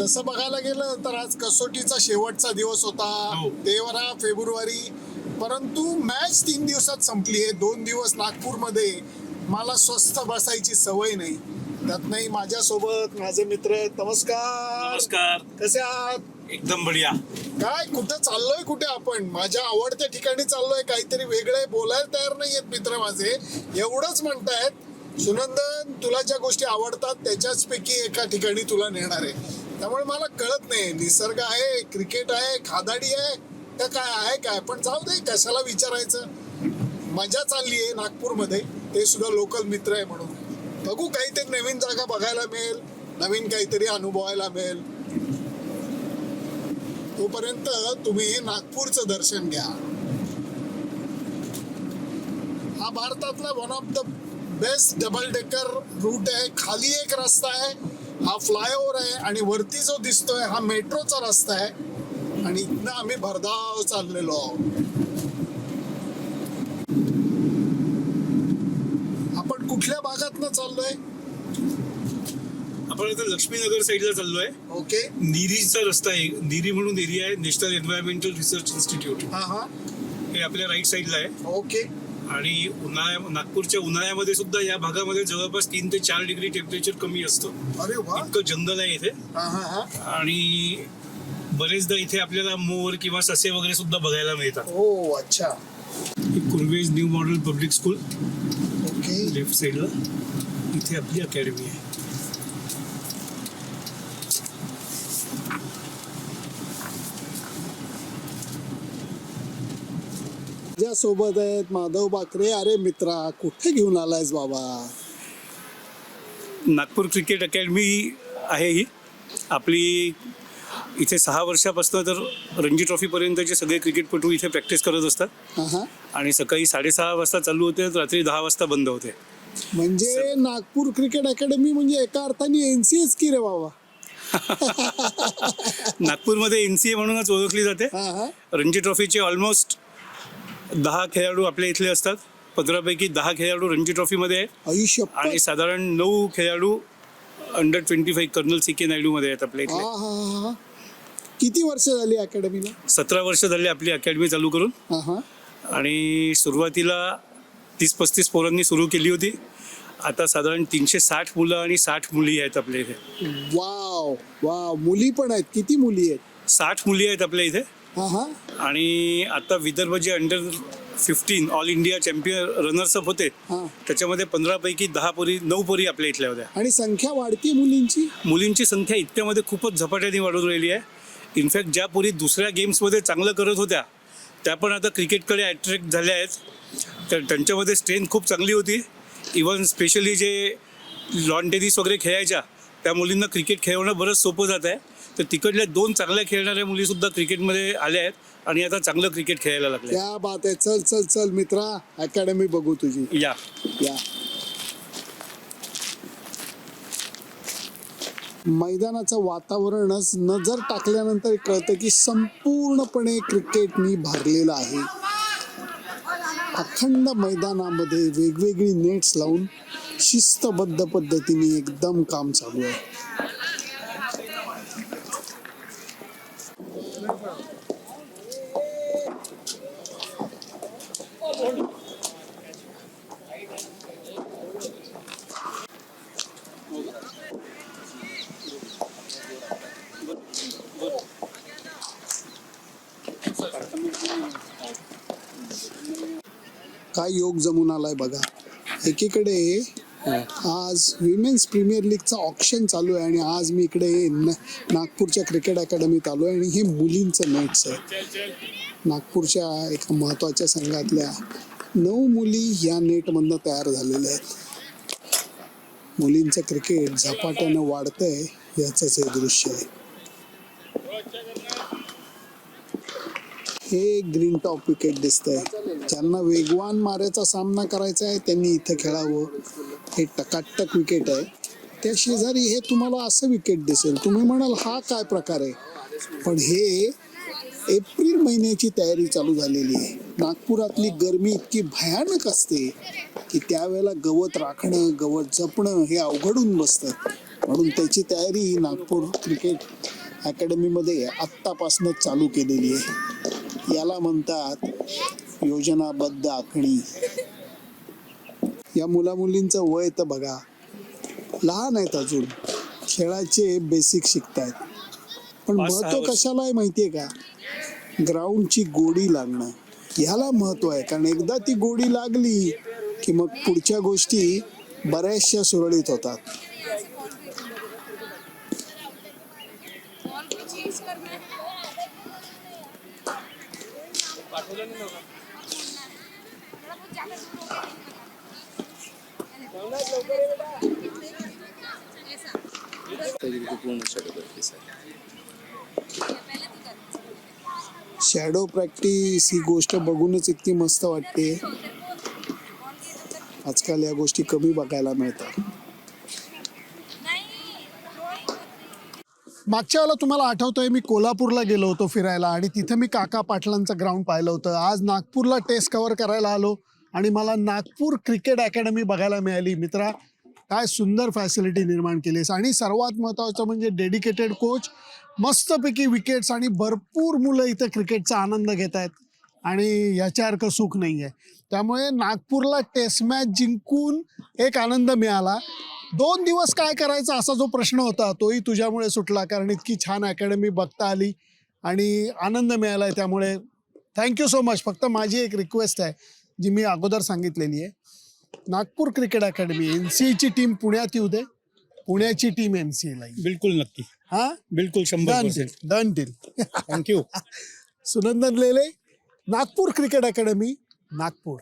तसं बघायला गेलं तर आज कसोटीचा शेवटचा दिवस होता. हो. तेरा फेब्रुवारी. परंतु मॅच तीन दिवसात संपली आहे. दोन दिवस नागपूरमध्ये मला स्वस्थ बसायची सवय नाही. त्यात नाही माझ्यासोबत माझे मित्र. नमस्कार. नमस्कार. कसे आहात? एकदम बढिया. काय कुठे चाललोय कुठे आपण? माझ्या आवडत्या ठिकाणी चाललोय. काहीतरी वेगळे बोलायला तयार नाहीयेत मित्र माझे. एवढंच म्हणतायत सुनंदन तुला ज्या गोष्टी आवडतात त्याच्याच पैकी एका ठिकाणी तुला नेणार आहे. त्यामुळे मला कळत नाही. निसर्ग आहे क्रिकेट आहे खादाडी आहे त्या काय आहे काय? पण जाऊ दे कशाला विचारायचं? मजा चालली आहे नागपूरमध्ये. ते सुद्धा लोकल मित्र आहे म्हणून. बघू काहीतरी नवीन जागा बघायला मिळेल नवीन काहीतरी अनुभवायला मिळेल. तोपर्यंत तुम्ही नागपूरचं दर्शन घ्या. हा भारतातला one of the best double decker route आहे. खाली एक रस्ता आहे. हा फ्लायओव्हर आहे आणि वरती जो दिसतोय हा मेट्रोचा रस्ता आहे आणि इथनं आम्ही भरधाव चाललेलो आहोत. आपण कुठल्या भागातनं चाललोय? आपण आता लक्ष्मीनगर साईडला चाललोय. ओके. निरीचा रस्ता आहे. निरी म्हणून एरिया आहे नॅशनल एन्व्हायरमेंटल रिसर्च इन्स्टिट्यूट. हा हा. हे आपल्या राईट साईडला आहे. ओके. आणि उन्हाळ्या नागपूरच्या उन्हाळ्यामध्ये सुद्धा या भागामध्ये जवळपास तीन ते चार डिग्री टेम्परेचर कमी असतं. अरे वा. इतकं जंगल आहे इथे. आणि बरेचदा इथे आपल्याला मोर किंवा ससे वगैरे सुद्धा बघायला मिळतात. हो अच्छा. Kurve's new model public school. Okay. Left साईडला इथे आपली अकॅडमी आहे. ज्या सोबत आहेत माधव बाकरे. अरे मित्रा कुठे घेऊन आलायस बाबा? नागपूर क्रिकेट अकॅडमी आहे ही. आपली इथे सहा वर्षापासून तर रणजी ट्रॉफीपर्यंतचे सगळे क्रिकेटपटू इथे प्रॅक्टिस करत असतात. आणि सकाळी साडेसहा वाजता चालू होते तर रात्री दहा वाजता बंद होते. म्हणजे नागपूर क्रिकेट अकॅडमी म्हणजे एका अर्थाने एनसीएच की रे बाबा? नागपूरमध्ये एन सी ए म्हणूनच ओळखली जाते. हा हा रणजी ट्रॉफीचे ऑलमोस्ट दहा खेळाडू आपल्या इथले असतात. पंधरापैकी दहा खेळाडू रणजी ट्रॉफीमध्ये आहेत. आयुष्य आणि साधारण नऊ खेळाडू under twenty five colonel C K नायडूमध्ये आहेत आपल्या इथले. किती वर्ष झाली अकॅडमीला? सतरा वर्ष झाली आपली अकॅडमी चालू करून. हा हा. आणि सुरुवातीला तीस पस्तीस पोरांनी सुरू केली होती. आता साधारण तीनशे साठ मुलं आणि साठ मुली आहेत आपल्या इथे. Wow wow. मुली पण आहेत. किती मुली आहेत? साठ मुली आहेत आपल्या इथे. आणि आता विदर्भ जे under fifteen all India champion runners up होते हा. त्याच्यामध्ये पंधरापैकी दहा पोरी नऊ पोरी आपल्या इथल्या होत्या. आणि संख्या वाढती मुलींची? मुलींची संख्या इतक्यामध्ये खूपच झपाट्याने वाढून राहिली आहे. इनफॅक्ट ज्या पोरी दुसऱ्या गेम्समध्ये चांगलं करत होत्या त्या पण आता क्रिकेटकडे अट्रॅक्ट झाल्या आहेत. तर त्यांच्यामध्ये स्ट्रेंथ खूप चांगली होती. इवन स्पेशली जे लॉन टेनिस वगैरे खेळायच्या त्या मुलींना क्रिकेट खेळवणं बरंच सोपं जात आहे. तर तिकडल्या दोन चांगल्या खेळणाऱ्या मुलीसुद्धा क्रिकेटमध्ये आल्या आहेत आणि आता चांगलं क्रिकेट खेळायला लागल्या त्या बात आहे चल चल चल मित्रा अकॅडमी बघू तुझी. या. या. मैदानाचं वातावरणच नजर टाकल्यानंतर कळतं की संपूर्णपणे क्रिकेटनी भरलेलं आहे. अखंड मैदानामध्ये वेगवेगळी नेट्स लावून शिस्तबद्ध पद्धतीने एकदम काम चालू आहे. काय योग जमून आलाय बघा. एकीकडे आज विमेन्स प्रीमियर लीगचा ऑप्शन चालू आहे आणि आज मी इकडे नागपूरच्या क्रिकेट अकॅडमीत आलो आहे आणि हे मुलींचं मॅच आहे. नागपूरच्या एका महत्त्वाच्या संघातल्या नऊ मुली या नेटमधनं तयार झालेल्या आहेत. मुलींचं क्रिकेट झपाट्यानं वाढतंय याचंच हे दृश्य आहे. हे ग्रीन टॉप विकेट दिसतंय. ज्यांना वेगवान माऱ्याचा सामना करायचा आहे त्यांनी इथं खेळावं. हे टकाटक विकेट आहे. त्या शेजारी हे तुम्हाला असं विकेट दिसेल. तुम्ही म्हणाल हा काय प्रकार आहे? पण हे एप्रिल महिन्याची तयारी चालू झालेली आहे. नागपुरातली गरमी इतकी भयानक असते की त्यावेळेला गवत राखणं गवत जपणं हे अवघडून बसतं. म्हणून त्याची तयारी ही नागपूर क्रिकेट अकॅडमीमध्ये आत्तापासूनच चालू केलेली आहे. याला म्हणतात योजनाबद्ध आखणी. या मुलामुलींचं वय तर बघा लहान आहेत अजून. खेळाचे बेसिक शिकतायत. पण महत्त्व. कशाला आहे माहितीये का? ग्राउंडची गोडी लागणं. ह्याला महत्त्व आहे. कारण एकदा ती गोडी लागली की मग पुढच्या गोष्टी बऱ्याचशा सुरळीत होतात बॉल को चेंज करना है थोड़ा बहुत ज्यादा दूर हो गया ऐसा पूर्ण शेड्यूल करते सर पहले तो कर शॅडो प्रॅक्टिस ही गोष्ट बघूनच इतकी मस्त वाटते. आजकाल या गोष्टी कमी बघायला मिळतात नहीं drawing मागच्या वेळेला तुम्हाला आठवतोय मी कोल्हापूरला गेलो होतो फिरायला आणि तिथे मी काका पाटलांचं ग्राउंड पाहिलं होतं. आज नागपूरला टेस्ट कव्हर करायला आलो आणि मला नागपूर क्रिकेट अकॅडमी बघायला मिळाली. मित्रा काय सुंदर फॅसिलिटी निर्माण केली आहे आणि सर्वात महत्त्वाचं म्हणजे डेडिकेटेड कोच मस्तपैकी विकेट्स आणि भरपूर मुलं इथं क्रिकेटचा आनंद घेत आहेत. आणि याच्यासारखं सुख नाही आहे त्यामुळे नागपूरला टेस्ट मॅच जिंकून एक आनंद मिळाला. दोन दिवस काय करायचा असा जो प्रश्न होता तोही तुझ्यामुळे सुटला कारण इतकी छान अकॅडमी बघता आली आणि आनंद मिळाला आहे त्यामुळे थँक्यू सो मच फक्त माझी एक रिक्वेस्ट आहे जी मी अगोदर सांगितलेली आहे. Nagpur cricket academy N C ची टीम पुण्यात येऊ दे. पुण्याची टीम एन सी एला बिलकुल नक्की. हा? बिलकुल शंभर done deal thank you Sunandan Lele Nagpur cricket academy Nagpur.